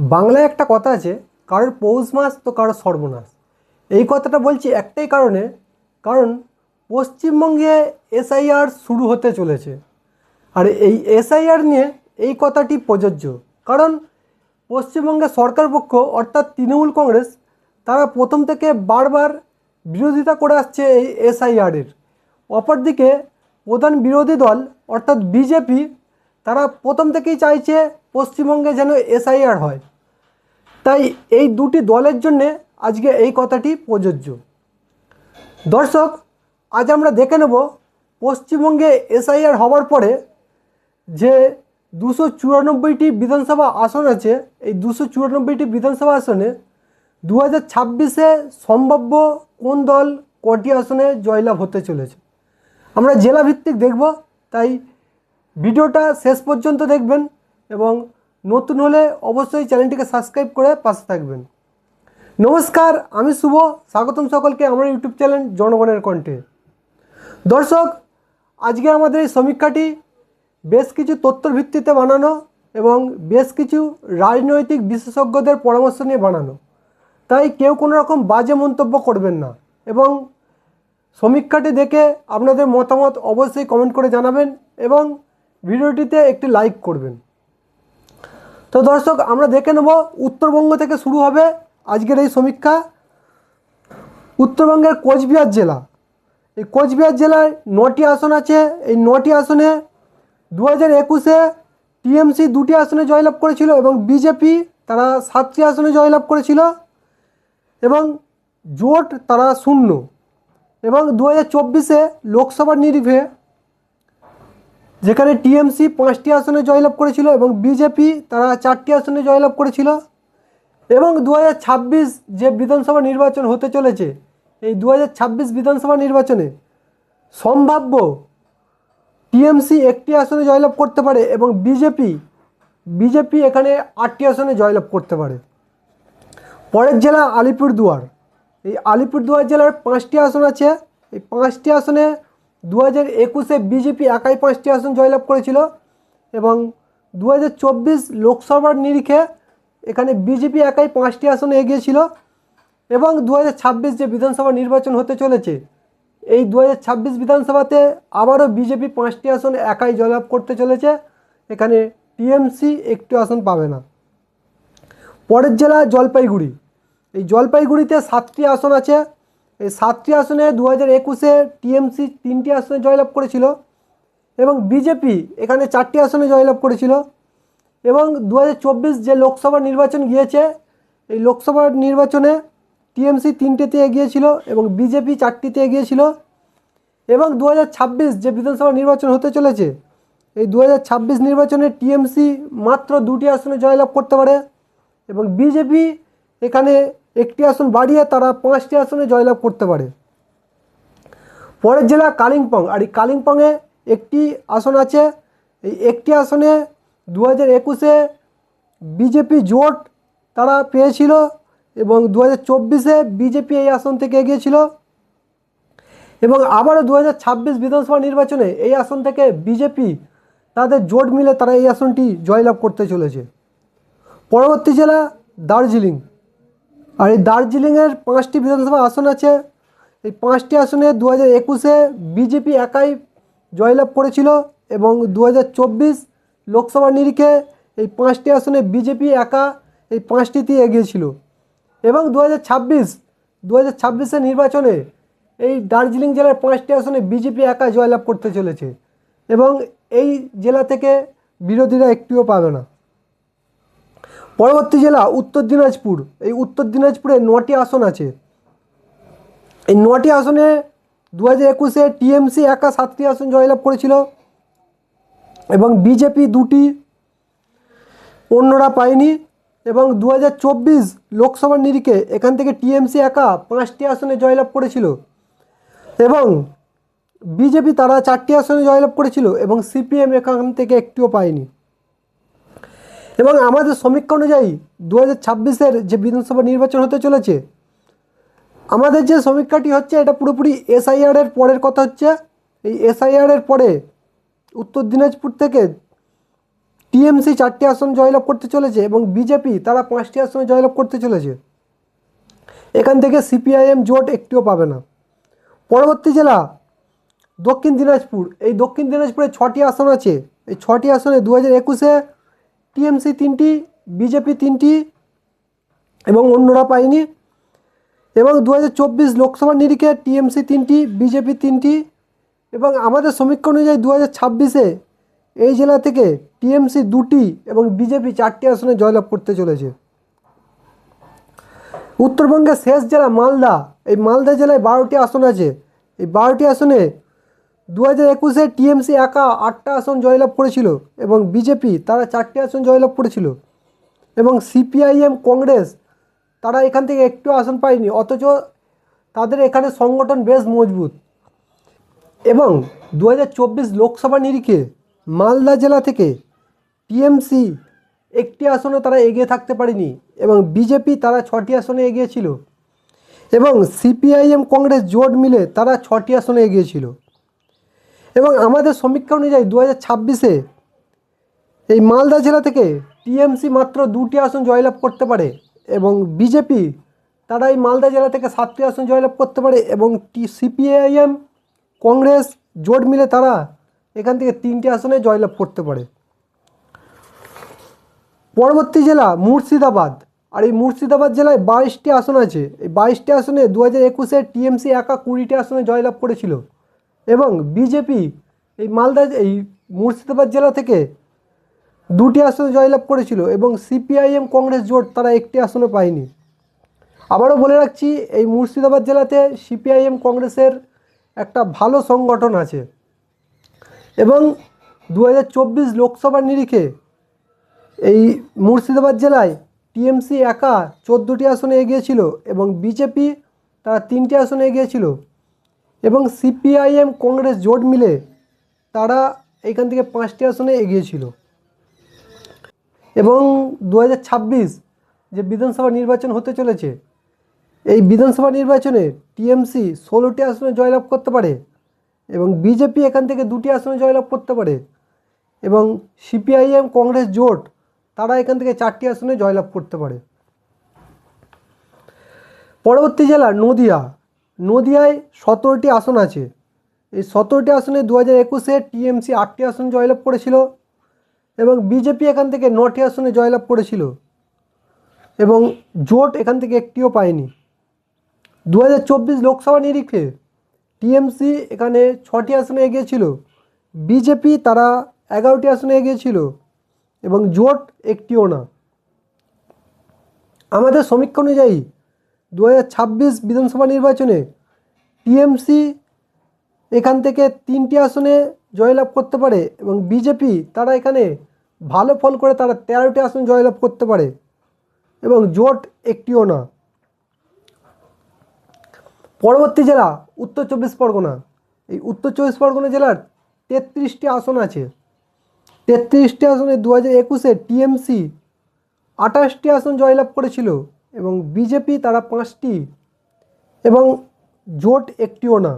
বাংলায় একটা কথা আছে, কারোর পৌষ মাস তো কারোর সর্বনাশ। এই কথাটা বলছি একটাই কারণে, কারণ পশ্চিমবঙ্গে এসআইআর শুরু হতে চলেছে। আর এই এসআইআর নিয়ে এই কথাটি প্রযোজ্য। কারণ পশ্চিমবঙ্গে সরকার পক্ষ, অর্থাৎ তৃণমূল কংগ্রেস, তারা প্রথম থেকে বারবার বিরোধিতা করে আসছে এই এসআইআরের অপরদিকে প্রধান বিরোধী দল, অর্থাৎ বিজেপি, তারা প্রথম থেকেই চাইছে পশ্চিমবঙ্গে যেন এসআইআর হয়। তাই এই দুটি দলের জন্যে আজকে এই কথাটি প্রযোজ্য। দর্শক, আজ আমরা দেখে নেব পশ্চিমবঙ্গে এসআইআর হওয়ার পরে যে দুশো চুরানব্বইটি বিধানসভা আসন আছে, এই দুশো চুরানব্বইটি বিধানসভা আসনে দু হাজার ছাব্বিশে সম্ভাব্য কোন দল কটি আসনে জয়লাভ হতে চলেছে? আমরা জেলা ভিত্তিক দেখব, তাই ভিডিওটা শেষ পর্যন্ত দেখবেন এবং নতুন হলে অবশ্যই চ্যানেলটিকে সাবস্ক্রাইব করে পাশে থাকবেন। নমস্কার, আমি শুভ। স্বাগতম সকলকে আমার ইউটিউব চ্যানেল জনগণের কণ্ঠে। দর্শক, আজকে আমাদের এই সমীক্ষাটি বেশ কিছু তথ্যর ভিত্তিতে বানানো এবং বেশ কিছু রাজনৈতিক বিশেষজ্ঞদের পরামর্শ নিয়ে বানানো। তাই কেউ কোনো রকম বাজে মন্তব্য করবেন না এবং সমীক্ষাটি দেখে আপনাদের মতামত অবশ্যই কমেন্ট করে জানাবেন এবং ভিডিওটিতে একটি লাইক করবেন। তো দর্শক, আমরা দেখে নেব উত্তরবঙ্গ থেকে শুরু হবে আজকের এই সমীক্ষা। উত্তরবঙ্গের কোচবিহার জেলা। এই কোচবিহার জেলায় নটি আসন আছে। এই নটি আসনে দু হাজার একুশে টিএমসি দুটি আসনে জয়লাভ করেছিল এবং বিজেপি তারা সাতটি আসনে জয়লাভ করেছিল এবং জোট তারা শূন্য। এবং দু হাজার চব্বিশে লোকসভার নিরিখে যেখানে টিএমসি পাঁচটি আসনে জয়লাভ করেছিল এবং বিজেপি তারা চারটি আসনে জয়লাভ করেছিল। এবং দু হাজার ছাব্বিশ যে বিধানসভা নির্বাচন হতে চলেছে, এই দু হাজার ছাব্বিশ বিধানসভা নির্বাচনে সম্ভাব্য টিএমসি একটি আসনে জয়লাভ করতে পারে এবং বিজেপি বিজেপি এখানে আটটি আসনে জয়লাভ করতে পারে। পরের জেলা আলিপুরদুয়ার। এই আলিপুরদুয়ার জেলার পাঁচটি আসন আছে। এই পাঁচটি আসনে দু হাজার একুশে বিজেপি একাই পাঁচটি আসন জয়লাভ করেছিল এবং দু হাজার চব্বিশ লোকসভার নিরিখে এখানে বিজেপি একাই পাঁচটি আসনে এগিয়েছিল এবং দু হাজার ছাব্বিশ যে বিধানসভা নির্বাচন হতে চলেছে, এই দু হাজার ছাব্বিশ বিধানসভাতে আবারও বিজেপি পাঁচটি আসন একাই জয়লাভ করতে চলেছে। এখানে টিএমসি একটি আসন পাবে না। পরের জেলা জলপাইগুড়ি। এই জলপাইগুড়িতে সাতটি আসন আছে। এই সাতটি আসনে দু হাজার একুশে টিএমসি তিনটি আসনে জয়লাভ করেছিল এবং বিজেপি এখানে চারটি আসনে জয়লাভ করেছিল এবং দু হাজার চব্বিশ যে লোকসভা নির্বাচন গিয়েছে, এই লোকসভা নির্বাচনে টিএমসি তিনটেতে এগিয়েছিল এবং বিজেপি চারটিতে এগিয়েছিল এবং দু হাজার ছাব্বিশ যে বিধানসভা নির্বাচন হতে চলেছে, এই দু হাজার ছাব্বিশ নির্বাচনে টিএমসি মাত্র দুটি আসনে জয়লাভ করতে পারে এবং বিজেপি এখানে একটি আসন বাড়িয়ে তারা পাঁচটি আসনে জয়লাভ করতে পারে। পরের জেলা কালিম্পং। আর এই কালিম্পংয়ে একটি আসন আছে। এই একটি আসনে দু হাজার একুশে বিজেপি জোট তারা পেয়েছিল এবং দু হাজার চব্বিশে বিজেপি এই আসন থেকে এগিয়েছিল। এবং আবারও দু হাজার ছাব্বিশ বিধানসভা নির্বাচনে এই আসন থেকে বিজেপি তাদের জোট মিলে তারা এই আসনটি জয়লাভ করতে চলেছে। পরবর্তী জেলা দার্জিলিং। আর এই দার্জিলিংয়ের পাঁচটি বিধানসভা আসন আছে। এই পাঁচটি আসনে দু হাজার একুশে বিজেপি একাই জয়লাভ করেছিল এবং দু হাজার চব্বিশ লোকসভা নিরিখে এই পাঁচটি আসনে বিজেপি একা এই পাঁচটিতে এগিয়েছিল এবং দু হাজার ছাব্বিশ দু হাজার ছাব্বিশের নির্বাচনে এই দার্জিলিং জেলার পাঁচটি আসনে বিজেপি একা জয়লাভ করতে চলেছে এবং এই জেলা থেকে বিরোধীরা একটিও পাবে না। পরবর্তী জেলা উত্তর দিনাজপুর। এই উত্তর দিনাজপুরে নটি আসন আছে। এই নটি আসনে দু হাজার একুশে টিএমসি একা সাতটি আসন জয়লাভ করেছিল এবং বিজেপি দুটি অন্যরা পায়নি এবং দু হাজার চব্বিশ লোকসভার নিরিখে এখান থেকে টিএমসি একা পাঁচটি আসনে জয়লাভ করেছিল এবং বিজেপি তারা চারটি আসনে জয়লাভ করেছিল এবং সিপিএম এখান থেকে একটিও পায়নি। এবং আমাদের সমীক্ষা অনুযায়ী দু হাজার ছাব্বিশের যে বিধানসভা নির্বাচন হতে চলেছে, আমাদের যে সমীক্ষাটি হচ্ছে এটা পুরোপুরি এসআইআরের পরের কথা হচ্ছে। এই এসআইআরের পরে উত্তর দিনাজপুর থেকে টিএমসি চারটি আসন জয়লাভ করতে চলেছে এবং বিজেপি তারা পাঁচটি আসনে জয়লাভ করতে চলেছে। এখান থেকে সিপিআইএম জোট একটিও পাবে না। পরবর্তী জেলা দক্ষিণ দিনাজপুর। এই দক্ষিণ দিনাজপুরে ছটি আসন আছে। এই ছটি আসনে দু হাজার একুশে টিএমসি তিনটি, বিজেপি তিনটি এবং অন্যরা পায়নি। এবং দু হাজার চব্বিশ লোকসভা নিরিখে টিএমসি তিনটি, বিজেপি তিনটি এবং আমাদের সমীক্ষা অনুযায়ী দু হাজার ছাব্বিশে এই জেলা থেকে টিএমসি দুটি এবং বিজেপি চারটি আসনে জয়লাভ করতে চলেছে। উত্তরবঙ্গের শেষ জেলা মালদা। এই মালদা জেলায় বারোটি আসন আছে। এই বারোটি আসনে দু হাজার একুশে টিএমসি একা আটটা আসন জয়লাভ করেছিল এবং বিজেপি তারা চারটি আসন জয়লাভ করেছিল। এবং সিপিআইএম কংগ্রেস তারা এখান থেকে একটু আসন পায়নি, অথচ তাদের এখানে সংগঠন বেশ মজবুত। এবং দু হাজার চব্বিশ লোকসভা নিরিখে মালদা জেলা থেকে টিএমসি একটি আসনে তারা এগিয়ে থাকতে পারেনি এবং বিজেপি তারা ছটি আসনে এগিয়েছিল। এবং সিপিআইএম কংগ্রেস জোট মিলে তারা ছটি আসনে এগিয়েছিল। এবং আমাদের সমীক্ষা অনুযায়ী দু হাজার ছাব্বিশে এই মালদা জেলা থেকে টিএমসি মাত্র দুটি আসন জয়লাভ করতে পারে এবং বিজেপি তারা এই মালদা জেলা থেকে সাতটি আসন জয়লাভ করতে পারে এবং টি সিপিআইএম, কংগ্রেস জোট মিলে তারা এখান থেকে তিনটি আসনে জয়লাভ করতে পারে। পরবর্তী জেলা মুর্শিদাবাদ। আর এই মুর্শিদাবাদ জেলায় বাইশটি আসন আছে। এই বাইশটি আসনে দু হাজার একুশে টিএমসি একা কুড়িটি আসনে জয়লাভ করেছিল। এবং বিজেপি এই মালদা, এই মুর্শিদাবাদ জেলা থেকে দুটি আসনে জয়লাভ করেছিল এবং সিপিআইএম কংগ্রেস জোট তারা একটি আসনে পায়নি। আবারও বলে রাখছি, এই মুর্শিদাবাদ জেলাতে সিপিআইএম কংগ্রেসের একটা ভালো সংগঠন আছে এবং দু লোকসভার নিরিখে এই মুর্শিদাবাদ জেলায় টিএমসি একা চোদ্দোটি আসনে এগিয়েছিল এবং বিজেপি তারা তিনটি আসনে এগিয়েছিল। এবং সিপিআইএম কংগ্রেস জোট মিলে তারা এখান থেকে পাঁচটি আসনে এগিয়েছিল এবং দু হাজার ছাব্বিশ যে বিধানসভা নির্বাচন হতে চলেছে, এই বিধানসভা নির্বাচনে টিএমসি ষোলোটি আসনে জয়লাভ করতে পারে এবং বিজেপি এখান থেকে দুটি আসনে জয়লাভ করতে পারে এবং সিপিআইএম কংগ্রেস জোট তারা এখান থেকে চারটি আসনে জয়লাভ করতে পারে। পরবর্তী জেলা নদিয়া। নদিয়ায় সতেরোটি আসন আছে। এই সতেরোটি আসনে দু হাজার একুশে টিএমসি আটটি আসন জয়লাভ করেছিল এবং বিজেপি এখান থেকে নটি আসনে জয়লাভ করেছিল এবং জোট এখান থেকে একটিও পায়নি। দু হাজার চব্বিশ লোকসভা নিরিখে টিএমসি এখানে ছটি আসনে এগিয়েছিল, বিজেপি তারা এগারোটি আসনে এগিয়েছিল এবং জোট একটিও না। আমাদের সমীক্ষা অনুযায়ী দু হাজার ছাব্বিশ বিধানসভা নির্বাচনে টিএমসি এখান থেকে তিনটি আসনে জয়লাভ করতে পারে এবং বিজেপি তারা এখানে ভালো ফল করে তারা তেরোটি আসন জয়লাভ করতে পারে এবং জোট একটিও না। পরবর্তী জেলা উত্তর চব্বিশ পরগনা। এই উত্তর চব্বিশ পরগনা জেলার তেত্রিশটি আসন আছে। তেত্রিশটি আসনে দু হাজার একুশে টিএমসি আঠাশটি আসন জয়লাভ করেছিল। এবং বিজেপি তারা পাঁচটি এবং জোট একটিও না।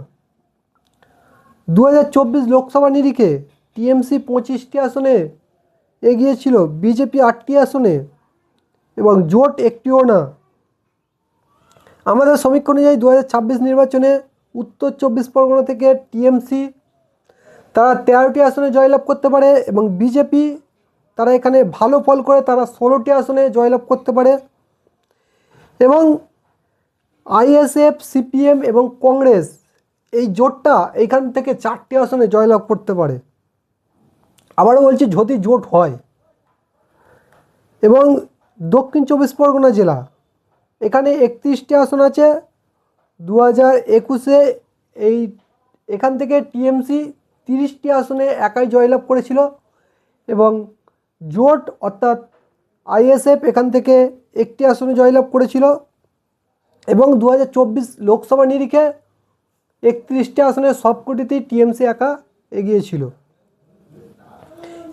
দু হাজার চব্বিশ লোকসভা নিরিখে টিএমসি পঁচিশটি আসনে এগিয়েছিল বিজেপি আটটি আসনে এবং জোট একটিও না। আমাদের সমীক্ষা অনুযায়ী দু হাজার ছাব্বিশ নির্বাচনে উত্তর চব্বিশ পরগনা থেকে টিএমসি তারা তেরোটি আসনে জয়লাভ করতে পারে এবং বিজেপি তারা এখানে ভালো ফল করে তারা ষোলোটি আসনে জয়লাভ করতে পারে। এবং আইএসএফ, সিপিএম এবং কংগ্রেস এই জোটটা এইখান থেকে চারটি আসনে জয়লাভ করতে পারে। আবারও বলছি, যদি জোট হয়। এবং দক্ষিণ চব্বিশ পরগনা জেলা, এখানে একত্রিশটি আসন আছে। দু হাজার একুশে এই, এখান থেকে টিএমসি তিরিশটি আসনে একাই জয়লাভ করেছিল। এবং জোট অর্থাৎ আইএসএফ এখান থেকে একটি আসনে জয়লাভ করেছিল এবং দু হাজার চব্বিশ লোকসভা নিরিখে একত্রিশটি আসনে সবকটিতেই টিএমসি একা এগিয়েছিল।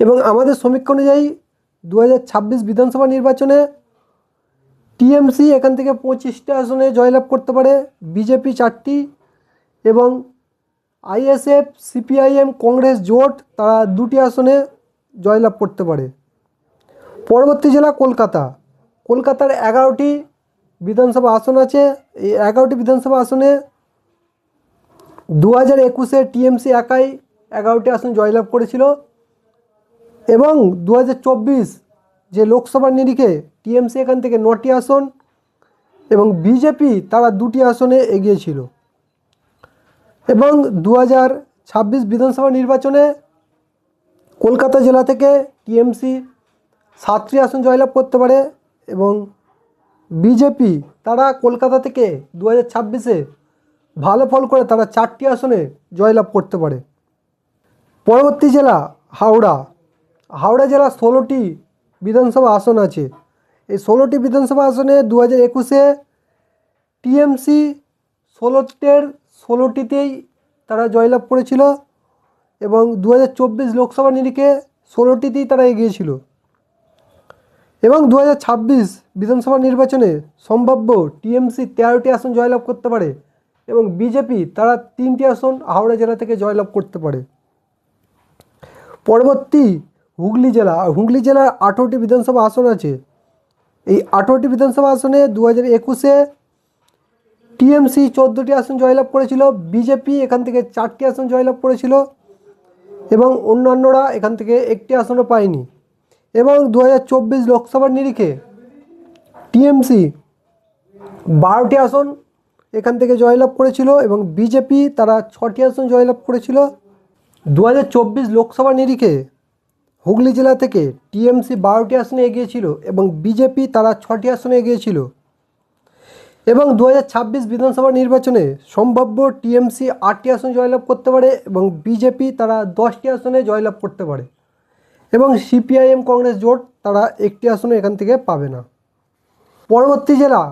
এবং আমাদের সমীক্ষা অনুযায়ী দু হাজার ছাব্বিশ বিধানসভা নির্বাচনে টিএমসি এখান থেকে পঁচিশটা আসনে জয়লাভ করতে পারে, বিজেপি চারটি এবং আইএসএফ, সিপিআইএম, কংগ্রেস জোট তারা দুটি আসনে জয়লাভ করতে পারে। পরবর্তী জেলা কলকাতা। কলকাতার এগারোটি বিধানসভা আসন আছে। এই এগারোটি বিধানসভা আসনে দু হাজার একুশে টিএমসি একাই এগারোটি আসন জয়লাভ করেছিল এবং দু হাজার চব্বিশ যে লোকসভার নিরিখে টিএমসি এখান থেকে নটি আসন এবং বিজেপি তারা দুটি আসনে এগিয়েছিল এবং দু হাজার ছাব্বিশ বিধানসভা নির্বাচনে কলকাতা জেলা থেকে টিএমসি সাতটি আসন জয়লাভ করতে পারে। এবং বিজেপি তারা কলকাতা থেকে দু হাজার ছাব্বিশে ভালো ফল করে তারা চারটি আসনে জয়লাভ করতে পারে। পরবর্তী জেলা হাওড়া। হাওড়া জেলা ষোলোটি বিধানসভা আসন আছে। এই ষোলোটি বিধানসভা আসনে দু হাজার একুশে টিএমসি ষোলোটের ষোলোটিতেই তারা জয়লাভ করেছিল এবং দু হাজার চব্বিশ লোকসভা নিরিখে ষোলোটিতেই তারা এগিয়েছিল। এবং দু হাজার ছাব্বিশ বিধানসভা নির্বাচনে সম্ভাব্য টিএমসি তেরোটি আসন জয়লাভ করতে পারে এবং বিজেপি তারা তিনটি আসন হাওড়া জেলা থেকে জয়লাভ করতে পারে। পরবর্তী হুগলি জেলা, হুগলি জেলার আঠেরোটি বিধানসভা আসন আছে। এই আঠেরোটি বিধানসভা আসনে দু হাজার একুশে টিএমসি চোদ্দোটি আসন জয়লাভ করেছিল, বিজেপি এখান থেকে চারটি আসন জয়লাভ করেছিল এবং অন্যান্যরা এখান থেকে একটি আসনও পায়নি। এবং দু হাজার চব্বিশ লোকসভার নিরিখে টিএমসি বারোটি আসন এখান থেকে জয়লাভ করেছিল এবং বিজেপি তারা ছটি আসন জয়লাভ করেছিল। দু হাজার চব্বিশ লোকসভা নিরিখে হুগলি জেলা থেকে টিএমসি বারোটি আসনে এগিয়েছিল এবং বিজেপি তারা ছটি আসনে এগিয়েছিল। এবং দু হাজার ছাব্বিশ বিধানসভা নির্বাচনে সম্ভাব্য টিএমসি আটটি আসন জয়লাভ করতে পারে এবং বিজেপি তারা দশটি আসনে জয়লাভ করতে পারে। এবং সিপিআইএম কংগ্রেস জোট তারা একটি আসনে এখান থেকে পাবে না। পরবর্তী জেলা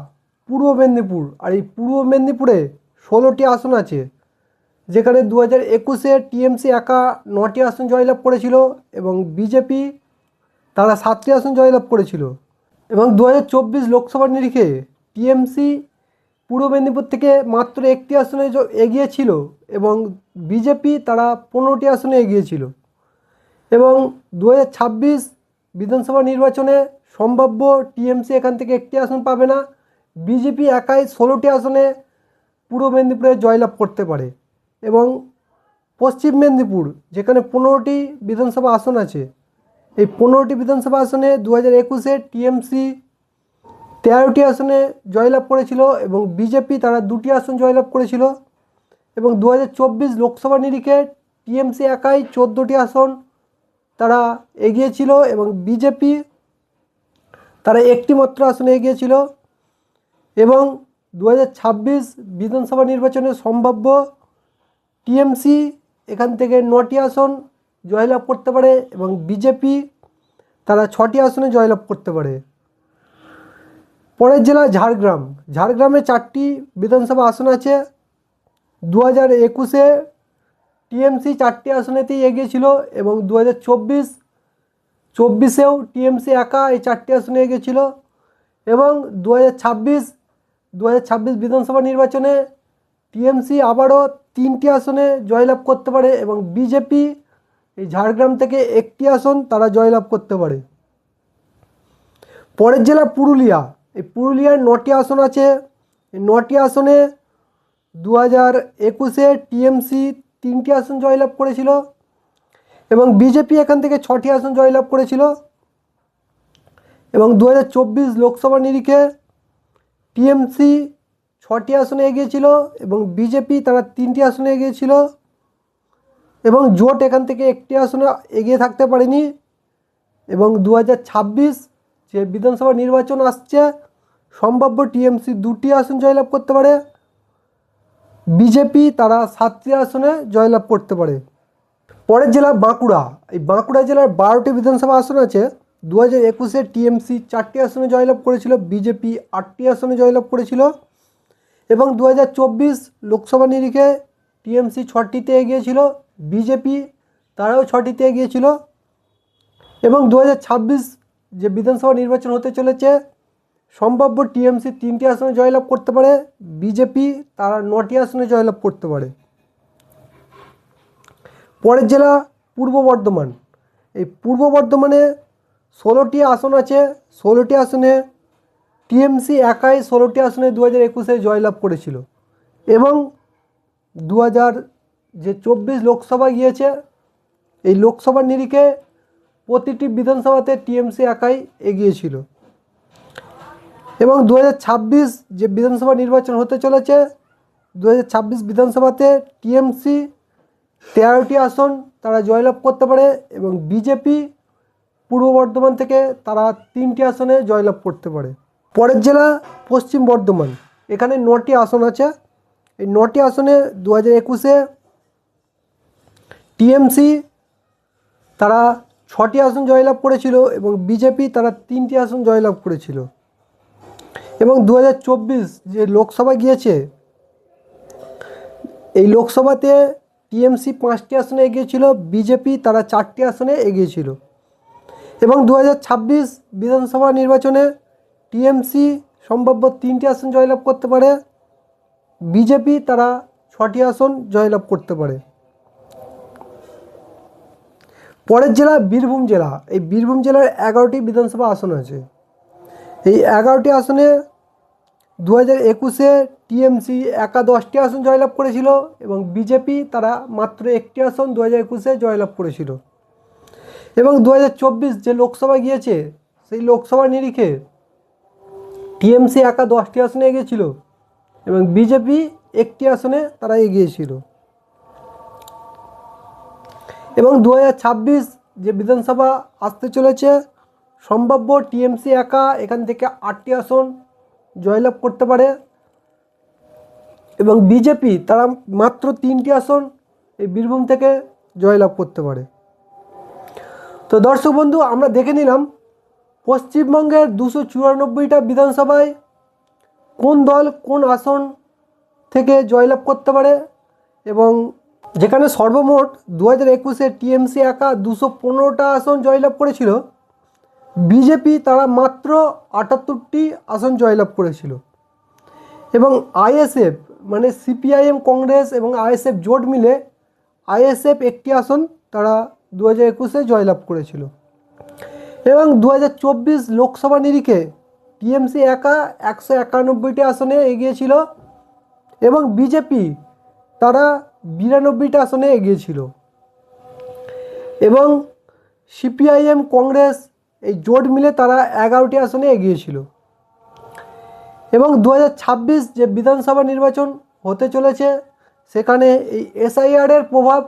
পূর্ব মেদিনীপুর, আর এই পূর্ব মেদিনীপুরে ষোলোটি আসন আছে, যেখানে দু হাজার একুশে টিএমসি একা নটি আসন জয়লাভ করেছিল এবং বিজেপি তারা সাতটি আসন জয়লাভ করেছিল। এবং দু হাজার চব্বিশ লোকসভার নিরিখে টিএমসি পূর্ব মেদিনীপুর থেকে মাত্র একটি আসনে জ- এগিয়েছিল এবং বিজেপি তারা পনেরোটি আসনে এগিয়েছিল। এবং দু হাজার ছাব্বিশ বিধানসভা নির্বাচনে সম্ভাব্য টিএমসি এখান থেকে একটি আসন পাবে না। বিজেপি একাই ষোলোটি আসনে পূর্ব মেদিনীপুরে জয়লাভ করতে পারে এবং পশ্চিম মেদিনীপুর, যেখানে পনেরোটি বিধানসভা আসন আছে, এই পনেরোটি বিধানসভা আসনে দু হাজার একুশে টিএমসি তেরোটি আসনে জয়লাভ করেছিল এবং বিজেপি তারা দুটি আসন জয়লাভ করেছিল এবং দু হাজার চব্বিশ লোকসভা নিরিখে টিএমসি একাই চোদ্দোটি আসন তারা এগিয়েছিল এবং বিজেপি তারা একটি মাত্র আসনে এগিয়েছিল এবং দু হাজার ছাব্বিশ বিধানসভা নির্বাচনে সম্ভাব্য টিএমসি এখান থেকে নটি আসন জয়লাভ করতে পারে এবং বিজেপি তারা ছটি আসনে জয়লাভ করতে পারে। পরের জেলা ঝাড়গ্রাম। ঝাড়গ্রামে চারটি বিধানসভা আসন আছে। দু হাজার একুশে টিএমসি চারটি আসনেতেই এগিয়েছিল এবং দু হাজার চব্বিশ চব্বিশেও টিএমসি একা এই চারটি আসনে এগিয়েছিল এবং দু হাজার ছাব্বিশ দু হাজার ছাব্বিশ বিধানসভা নির্বাচনে টিএমসি আবারও তিনটি আসনে জয়লাভ করতে পারে এবং বিজেপি এই ঝাড়গ্রাম থেকে একটি আসন তারা জয়লাভ করতে পারে। পরের জেলা পুরুলিয়া। এই পুরুলিয়ার নটি আসন আছে। এই নটি আসনে দু হাজার একুশে টিএমসি তিনটি আসন জয়লাভ করেছিল এবং বিজেপি এখান থেকে ছটি আসন জয়লাভ করেছিল। এবং দু হাজার চব্বিশ লোকসভা নিরিখে টিএমসি ছটি আসনে এগিয়েছিল এবং বিজেপি তারা তিনটি আসনে এগিয়েছিল এবং জোট এখান থেকে একটি আসনে এগিয়ে থাকতে পারেনি। এবং দু হাজার ছাব্বিশ যে বিধানসভা নির্বাচন আসছে, সম্ভাব্য টিএমসি দুটি আসন জয়লাভ করতে পারে। বিজেপি তারা সাতটি আসনে জয়লাভ করতে পারে। পরের জেলা বাঁকুড়া। এই বাঁকুড়া জেলার বারোটি বিধানসভা আসন আছে। দু হাজার একুশে টিএমসি চারটি আসনে জয়লাভ করেছিল, বিজেপি আটটি আসনে জয়লাভ করেছিল এবং দু হাজার চব্বিশ লোকসভা নিরিখে টিএমসি ছটিতে এগিয়েছিল, বিজেপি তারাও ছটিতে এগিয়েছিল এবং দু হাজার ছাব্বিশ যে বিধানসভা নির্বাচন হতে চলেছে সম্ভাব্য টিএমসি তিনটি আসনে জয়লাভ করতে পারে, বিজেপি তারা নটি আসনে জয়লাভ করতে পারে। পরের জেলা পূর্ব বর্ধমান। এই পূর্ব বর্ধমানে ষোলোটি আসন আছে, ষোলোটি আসনে টিএমসি একাই ষোলোটি আসনে দু হাজার একুশে জয়লাভ করেছিল এবং দু হাজার যে চব্বিশ লোকসভা গিয়েছে, এই লোকসভার নিরিখে প্রতিটি বিধানসভাতে টিএমসি একাই এগিয়েছিল। এবং দু হাজার ছাব্বিশ যে বিধানসভা নির্বাচন হতে চলেছে দু হাজার ছাব্বিশ বিধানসভাতে টিএমসি তেরোটি আসন তারা জয়লাভ করতে পারে এবং বিজেপি পূর্ব বর্ধমান থেকে তারা তিনটি আসনে জয়লাভ করতে পারে। পরের জেলা পশ্চিম বর্ধমান, এখানে নটি আসন আছে। এই নটি আসনে দু হাজার একুশে টিএমসি তারা ছটি আসন জয়লাভ করেছিল এবং বিজেপি তারা তিনটি আসন জয়লাভ করেছিল। এবং দু হাজার চব্বিশ যে লোকসভা গিয়েছে, এই লোকসভাতে টিএমসি পাঁচটি আসনে এগিয়েছিল, বিজেপি তারা চারটি আসনে এগিয়েছিল। এবং দু হাজার ছাব্বিশ বিধানসভা নির্বাচনে টিএমসি সম্ভাব্য তিনটি আসন জয়লাভ করতে পারে, বিজেপি তারা ছটি আসন জয়লাভ করতে পারে। পরের জেলা বীরভূম জেলা, এই বীরভূম জেলার এগারোটি বিধানসভা আসন আছে। এই এগারোটি আসনে দু হাজার একুশে টিএমসি একা দশটি আসন জয়লাভ করেছিল এবং বিজেপি তারা মাত্র একটি আসন দু হাজার একুশে জয়লাভ করেছিল। এবং দু হাজার চব্বিশ যে লোকসভা গিয়েছে, সেই লোকসভা নিরিখে টিএমসি একা দশটি আসনে এগিয়েছিল এবং বিজেপি একটি আসনে তারা এগিয়েছিল। এবং দু হাজার ছাব্বিশ যে বিধানসভা আসতে চলেছে, সম্ভাব্য টিএমসি একা এখান থেকে আটটি আসন জয়লাভ করতে পারে। এবং বিজেপি তারা মাত্র তিনটি আসন এই বীরভূম থেকে জয়লাভ করতে পারে। তো দর্শক বন্ধু, আমরা দেখে নিলাম পশ্চিমবঙ্গের দুশো চুরানব্বইটা বিধানসভায় কোন দল কোন আসন থেকে জয়লাভ করতে পারে এবং যেখানে সর্বমোট দু হাজার একুশে টিএমসি একা দুশো পনেরোটা আসন জয়লাভ করেছিল বিজেপি তারা মাত্র আটাত্তরটি আসন জয়লাভ করেছিল। এবং আইএসএফ মানে সিপিআইএম, কংগ্রেস এবং আইএসএফ জোট মিলে আইএসএফ একটি আসন তারা দু হাজার একুশে জয়লাভ করেছিল। এবং দু হাজার চব্বিশ লোকসভা নিরিখে টিএমসি একা একশো একানব্বইটি আসনে এগিয়েছিল এবং বিজেপি তারা বিরানব্বইটা আসনে এগিয়েছিল। এবং সিপিআইএম, কংগ্রেস এই জোট মিলে তারা এগারোটি আসনে এগিয়েছিল এবং দু হাজার ছাব্বিশ যে বিধানসভা নির্বাচন হতে চলেছে, সেখানে এই এসআইআরের প্রভাব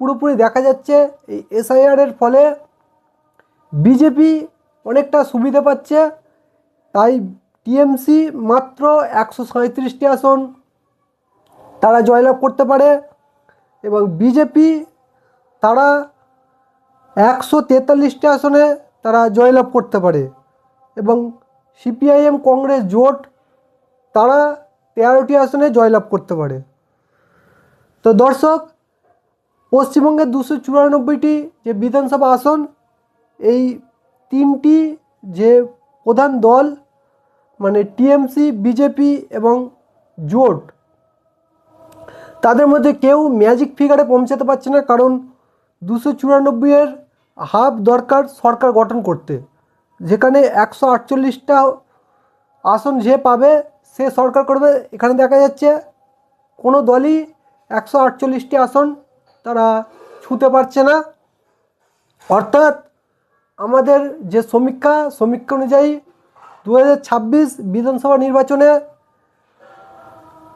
পুরোপুরি দেখা যাচ্ছে। এই এসআইআরের ফলে বিজেপি অনেকটা সুবিধা পাচ্ছে। তাই টিএমসি মাত্র একশো সাঁত্রিশটি আসন তারা জয়লাভ করতে পারে এবং বিজেপি তারা একশো তেতাল্লিশটি আসনে তারা জয়লাভ করতে পারে। এবং সিপিআইএম কংগ্রেস জোট, তারা তেরোটি আসনে জয়লাভ করতে পারে। তো দর্শক, পশ্চিমবঙ্গের দুশো চুরানব্বইটি যে বিধানসভা আসন, এই তিনটি যে প্রধান দল মানে টিএমসি, বিজেপি এবং জোট, তাদের মধ্যে কেউ ম্যাজিক ফিগারে পৌঁছাতে পারছে না। কারণ দুশো চুরানব্বইয়ের হাফ দরকার সরকার গঠন করতে। যেখানে একশো আটচল্লিশটা আসন যে পাবে, সে সরকার করবে। এখানে দেখা যাচ্ছে কোনো দলই একশো আটচল্লিশটি আসন তারা ছুঁতে পারছে না। অর্থাৎ আমাদের যে সমীক্ষা সমীক্ষা অনুযায়ী দু হাজার ছাব্বিশ বিধানসভা নির্বাচনে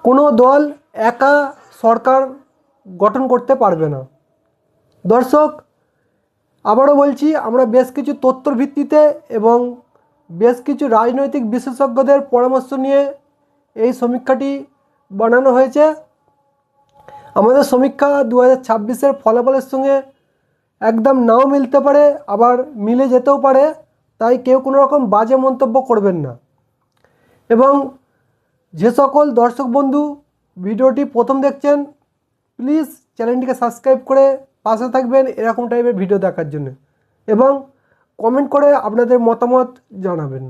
কোনো দল একা সরকার গঠন করতে পারবে না। দর্শক আবারও বলছি, আমরা বেশ কিছু তথ্যর ভিত্তিতে এবং বেশ কিছু রাজনৈতিক বিশেষজ্ঞদের পরামর্শ নিয়ে এই সমীক্ষাটি বানানো হয়েছে। আমাদের সমীক্ষা দু হাজার ফলাফলের সঙ্গে একদম নাও মিলতে পারে, আবার মিলে যেতেও পারে, তাই কেউ কোনো রকম বাজে মন্তব্য করবেন না। এবং যে সকল দর্শক বন্ধু ভিডিওটি প্রথম দেখছেন, প্লিজ চ্যানেলটিকে সাবস্ক্রাইব করে পাশে থাকবেন এরকম টাইপের ভিডিও দেখার জন্য। এবং কমেন্ট করে আপনাদের মতামত জানাবেন।